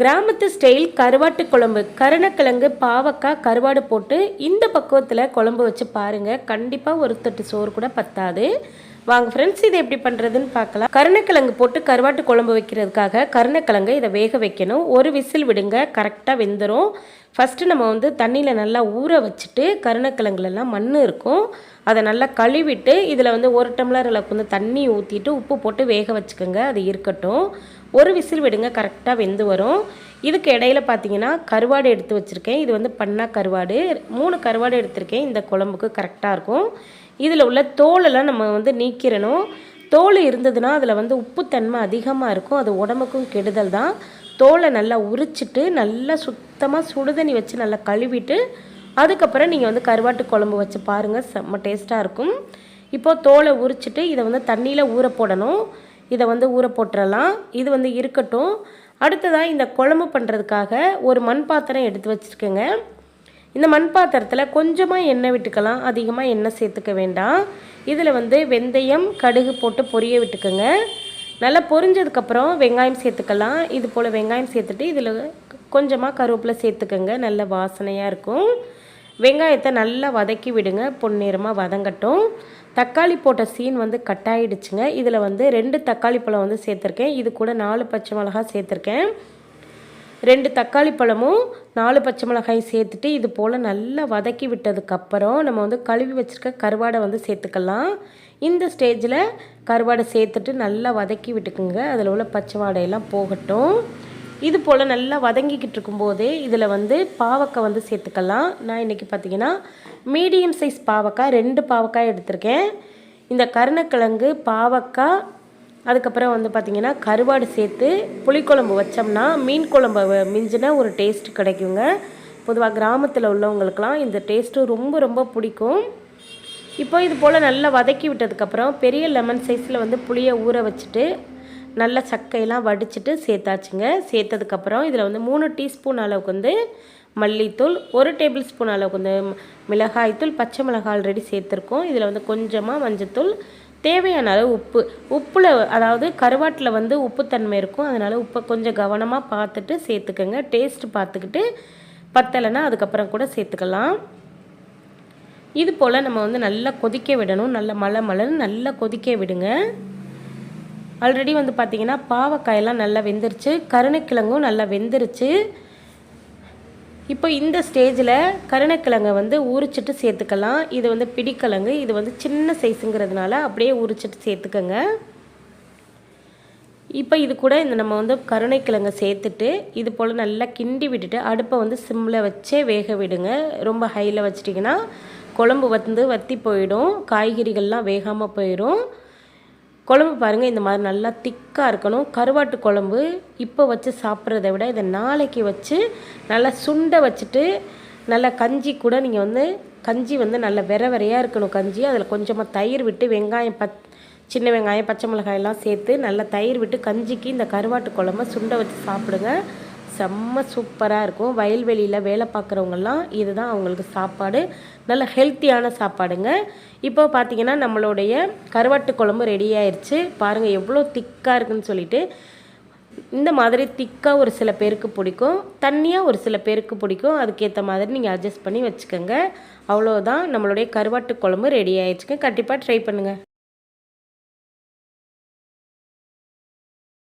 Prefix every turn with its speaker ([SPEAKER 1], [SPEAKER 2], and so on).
[SPEAKER 1] கிராமத்து ஸ்டைல் கருவாட்டு குழம்பு கருணக்கிழங்கு பாவக்காய் கருவாடு போட்டு இந்த பக்குவத்தில் குழம்பு வச்சு பாருங்கள் கண்டிப்பாக ஒரு தட்டு சோறு கூட பத்தாது. வாங்க ஃப்ரெண்ட்ஸ் இதை எப்படி பண்ணுறதுன்னு பார்க்கலாம். கருணக்கிழங்கு போட்டு கருவாட்டு குழம்பு வைக்கிறதுக்காக கருணக்கிழங்கு இதை வேக வைக்கணும். ஒரு விசில் விடுங்க கரெக்டாக வெந்துடும் ஃபஸ்ட்டு நம்ம வந்து தண்ணியில் நல்லா ஊற வச்சுட்டு கருணக்கிழங்குலலாம் மண் இருக்கும். அதை நல்லா கழுவிட்டு இதில் வந்து ஒரு டம்ளர் அளவுக்கு வந்து தண்ணி ஊற்றிட்டு உப்பு போட்டு வேக வச்சுக்கோங்க. அது இருக்கட்டும். ஒரு விசில் விடுங்க கரெக்டாக வெந்து வரும். இதுக்கு இடையில பார்த்தீங்கன்னா கருவாடு எடுத்து வச்சுருக்கேன். இது வந்து பண்ணா கருவாடு. மூணு கருவாடு எடுத்திருக்கேன். இந்த குழம்புக்கு கரெக்டாக இருக்கும். இதில் உள்ள தோலெல்லாம் நம்ம வந்து நீக்கிடணும் தோல் இருந்ததுன்னா அதில் வந்து உப்புத்தன்மை அதிகமாக இருக்கும். அது உடம்புக்கும் கெடுதல் தான். தோலை நல்லா உரிச்சிட்டு நல்லா சுத்தமாக சுடுதண்ணி வச்சு நல்லா கழுவிட்டு அதுக்கப்புறம் நீங்கள் வந்து கருவாட்டு குழம்பு வச்சு பாருங்கள் செம்ம டேஸ்ட்டாக இருக்கும். இப்போது தோலை உரிச்சிட்டு இதை வந்து தண்ணியில் ஊற போடணும். இதை வந்து ஊற போட்டுறலாம். இது வந்து இருக்கட்டும். அடுத்ததாக இந்த குழம்பு பண்ணுறதுக்காக ஒரு மண் பாத்திரம் எடுத்து வச்சுருக்கேங்க. இந்த மண் பாத்திரத்தில் கொஞ்சமாக எண்ணெய் விட்டுக்கலாம். அதிகமாக எண்ணெய் சேர்த்துக்க வேண்டாம். இதில் வந்து வெந்தயம் கடுகு போட்டு பொரிய விட்டுக்கோங்க. நல்லா பொரிஞ்சதுக்கப்புறம் வெங்காயம் சேர்த்துக்கலாம். இது போல் வெங்காயம் சேர்த்துட்டு இதில் கொஞ்சமாக கருவேப்பிலை சேர்த்துக்கோங்க. நல்ல வாசனையாக இருக்கும். வெங்காயத்தை நல்லா வதக்கி விடுங்க. பொன்னிறமாக வதங்கட்டும். தக்காளி போட்ட சீன் வந்து கட்டாயிடுச்சுங்க இதில் வந்து ரெண்டு தக்காளி பழம் வந்து சேர்த்துருக்கேன். இது கூட நாலு பச்சை மிளகா சேர்த்துருக்கேன். ரெண்டு தக்காளி பழமும் நாலு பச்சை மிளகாய் சேர்த்துட்டு இது போல் நல்லா வதக்கி விட்டதுக்கப்புறம் நம்ம வந்து கழுவி வச்சுருக்க கருவாடை வந்து சேர்த்துக்கலாம். இந்த ஸ்டேஜில் கருவாடை சேர்த்துட்டு நல்லா வதக்கி விட்டுக்குங்க. அதில் உள்ள பச்சை வாடையெல்லாம் போகட்டும். இது போல் நல்லா வதங்கிக்கிட்டு இருக்கும்போதே இதில் வந்து பாவக்காய் வந்து சேர்த்துக்கலாம். நான் இன்றைக்கி பார்த்தீங்கன்னா மீடியம் சைஸ் பாவக்காய் ரெண்டு பாவக்காய் எடுத்திருக்கேன். இந்த கருணக்கிழங்கு பாவக்காய் அதுக்கப்புறம் வந்து பார்த்திங்கன்னா கருவாடு சேர்த்து புளிக்குழம்பு வச்சோம்னா மீன் குழம்பு மிஞ்சின ஒரு டேஸ்ட் கிடைக்குங்க. பொதுவாக கிராமத்தில் உள்ளவங்களுக்கெலாம் இந்த டேஸ்ட்டு ரொம்ப ரொம்ப பிடிக்கும். இப்போ இது போல் நல்லா வதக்கி விட்டதுக்கப்புறம் பெரிய லெமன் சைஸில் வந்து புளியை ஊற வச்சுட்டு நல்ல சக்கையெல்லாம் வடிச்சிட்டு சேர்த்தாச்சுங்க. சேர்த்ததுக்கப்புறம் இதில் வந்து மூணு டீஸ்பூன் அளவுக்கு வந்து மல்லித்தூள் ஒரு டேபிள் ஸ்பூன் அளவுக்கு வந்து மிளகாய்த்தூள் பச்சை மிளகாய் ஆல்ரெடி சேர்த்துருக்கோம். இதில் வந்து கொஞ்சமாக மஞ்சத்தூள் தேவையான அளவு உப்பு. உப்பில் அதாவது கருவாட்டில் வந்து உப்புத்தன்மை இருக்கும். அதனால் உப்பை கொஞ்சம் கவனமாக பார்த்துட்டு சேர்த்துக்கோங்க. டேஸ்ட்டு பார்த்துக்கிட்டு பத்தலைன்னா அதுக்கப்புறம் கூட சேர்த்துக்கலாம். இது போல் நம்ம வந்து நல்லா கொதிக்க விடணும். நல்லா மலை மழைன்னு நல்லா கொதிக்க விடுங்க. ஆல்ரெடி வந்து பார்த்திங்கன்னா பாவக்காயெல்லாம் நல்லா வெந்துருச்சு. கருணைக்கிழங்கும் நல்லா வெந்துருச்சு. இப்போ இந்த ஸ்டேஜில் கருணைக்கிழங்கை வந்து உரிச்சிட்டு சேர்த்துக்கலாம். இது வந்து பிடிக்கிழங்கு. இது வந்து சின்ன சைஸுங்கிறதுனால அப்படியே உரிச்சிட்டு சேர்த்துக்கோங்க. இப்போ இது கூட இந்த நம்ம வந்து கருணைக்கிழங்கை சேர்த்துட்டு இது போல் நல்லா கிண்டி விட்டுட்டு அடுப்பை வந்து சிம்மில் வச்சே வேக விடுங்க. ரொம்ப ஹையில் வச்சிட்டிங்கன்னா குழம்பு வந்து வற்றி போயிடும். காய்கறிகள்லாம் வேகாமல் போயிடும். குழம்பு பாருங்கள் இந்த மாதிரி நல்லா திக்காக இருக்கணும். கருவாட்டு குழம்பு இப்போ வச்சு சாப்பிட்றத விட இதை நாளைக்கு வச்சு நல்லா சுண்டை வச்சுட்டு நல்லா கஞ்சி கூட நீங்கள் வந்து கஞ்சி வந்து நல்ல விர விரையாக இருக்கணும் கஞ்சி. அதில் கொஞ்சமாக தயிர் விட்டு வெங்காயம் பத் சின்ன வெங்காயம் பச்சை மிளகாயெல்லாம் சேர்த்து நல்லா தயிர் விட்டு கஞ்சிக்கு இந்த கருவாட்டு குழம்பை சுண்டை வச்சு சாப்பிடுங்க. செம்ம சூப்பராக இருக்கும். வயல்வெளியில் வேலை பார்க்குறவங்கெல்லாம் இதுதான் அவங்களுக்கு சாப்பாடு. நல்ல ஹெல்த்தியான சாப்பாடுங்க. இப்போ பார்த்தீங்கன்னா நம்மளுடைய கருவாட்டு குழம்பு ரெடி ஆயிடுச்சு பாருங்கள் எவ்வளோ திக்காக இருக்குன்னு சொல்லிட்டு. இந்த மாதிரி திக்காக ஒரு சில பேருக்கு பிடிக்கும். தண்ணியாக ஒரு சில பேருக்கு பிடிக்கும். அதுக்கேற்ற மாதிரி நீங்கள் அட்ஜஸ்ட் பண்ணி வச்சுக்கோங்க. அவ்வளோதான் நம்மளுடைய கருவாட்டு குழம்பு ரெடி ஆயிடுச்சுங்க கண்டிப்பாக ட்ரை பண்ணுங்கள்